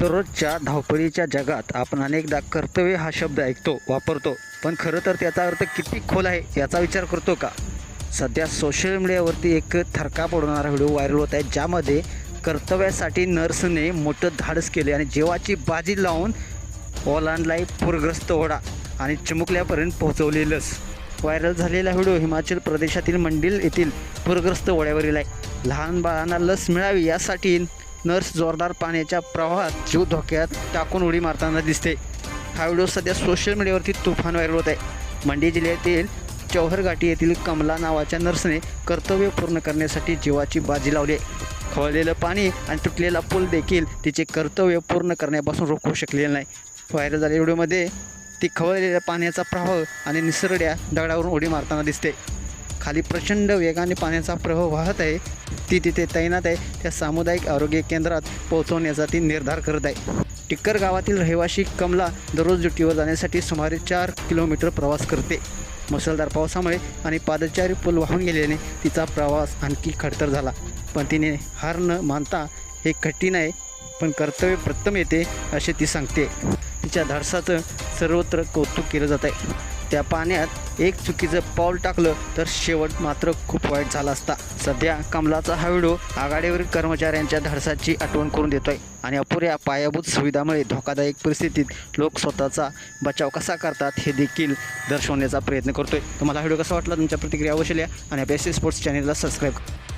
दररोजच्या धावपळीच्या जगात आपण अनेकदा कर्तव्य हा शब्द ऐकतो वापरतो. पण खरं तर त्याचा अर्थ किती खोल आहे याचा विचार करतो का? सध्या सोशल मीडियावरती एक थरका पडवणारा व्हिडिओ व्हायरल होत आहे ज्यामध्ये कर्तव्यासाठी नर्सने मोठं धाडस केले आणि जीवाची बाजी लावून ओलांडलाय पूरग्रस्त ओढा आणि चिमुकल्यापर्यंत पोहोचवली लस व्हायरल झालेला व्हिडिओ हिमाचल प्रदेशातील मंडिल येथील पूरग्रस्त ओढ्यावरील आहे. लहान बाळांना लस मिळावी यासाठी नर्स जोरदार पाण्याच्या प्रवाहात जीव धोक्यात टाकून उडी मारताना दिसते. हा व्हिडिओ सध्या सोशल मीडियावरती तुफान व्हायरल होत आहे. मंडी जिल्ह्यातील चौहरघाटी येथील कमला नावाच्या नर्सने कर्तव्य पूर्ण करण्यासाठी जीवाची बाजी लावली आहे. खवळलेलं पाणी आणि तुटलेला पूल देखील तिचे कर्तव्य पूर्ण करण्यापासून रोखू शकलेलं नाही. व्हायरल झालेल्या व्हिडिओमध्ये ती खवळलेल्या पाण्याचा प्रवाह आणि निसरड्या दगडावरून उडी मारताना दिसते. खाली प्रचंड वेगाने पाण्याचा प्रवाह वाहत आहे. ती तिथे तैनात आहे. त्या सामुदायिक आरोग्य केंद्रात पोहोचवण्याचा ती निर्धार करत आहे. टिक्कर गावातील रहिवासी कमला दररोज ड्युटीवर जाण्यासाठी सुमारे चार किलोमीटर प्रवास करते. मुसळधार पावसामुळे आणि पादचारी पूल वाहून गेल्याने तिचा प्रवास आणखी खडतर झाला. पण तिने हार न मानता हे कठीण आहे पण कर्तव्य प्रथम येते असे ती सांगते. तिच्या धाडसाचं सर्वत्र कौतुक केलं जात आहे. त्या पाण्यात एक चुकीचं पाऊल टाकलं तर शेवट मात्र खूप वाईट झाला असता. सध्या कमलाचा हा व्हिडिओ आघाडीवरील कर्मचाऱ्यांच्या धाडसाची आठवण करून देतोय आणि अपुऱ्या पायाभूत सुविधामुळे धोकादायक परिस्थितीत लोक स्वतःचा बचाव कसा करतात हे देखील दर्शवण्याचा प्रयत्न करतोय. तुम्हाला व्हिडिओ कसा वाटला तुमच्या प्रतिक्रिया अवश्य लिहा आणि आपल्या स्पोर्ट्स चॅनेलला सबस्क्राईब